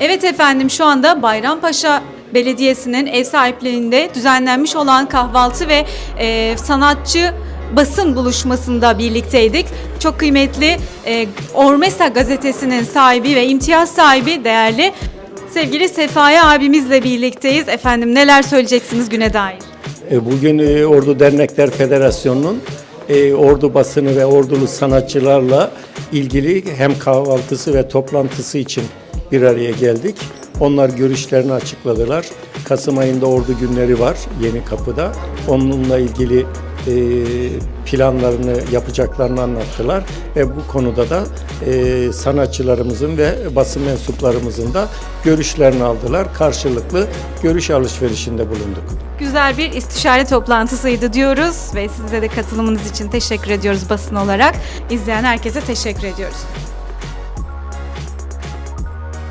Evet efendim şu anda Bayrampaşa Belediyesi'nin ev sahipliğinde düzenlenmiş olan kahvaltı ve e, sanatçı basın buluşmasında birlikteydik. Çok kıymetli e, Ormesa gazetesinin sahibi ve imtiyaz sahibi değerli sevgili Sefaya abimizle birlikteyiz. Efendim neler söyleyeceksiniz güne dair? E, Bugün e, Ordu Dernekler Federasyonu'nun e, ordu basını ve ordulu sanatçılarla ilgili hem kahvaltısı ve toplantısı için bir araya geldik. Onlar görüşlerini açıkladılar. Kasım ayında ordu günleri var Yeni Kapı'da. Onunla ilgili e, planlarını yapacaklarını anlattılar ve bu konuda da e, sanatçılarımızın ve basın mensuplarımızın da görüşlerini aldılar. Karşılıklı görüş alışverişinde bulunduk. Güzel bir istişare toplantısıydı diyoruz ve size de katılımınız için teşekkür ediyoruz basın olarak. İzleyen herkese teşekkür ediyoruz.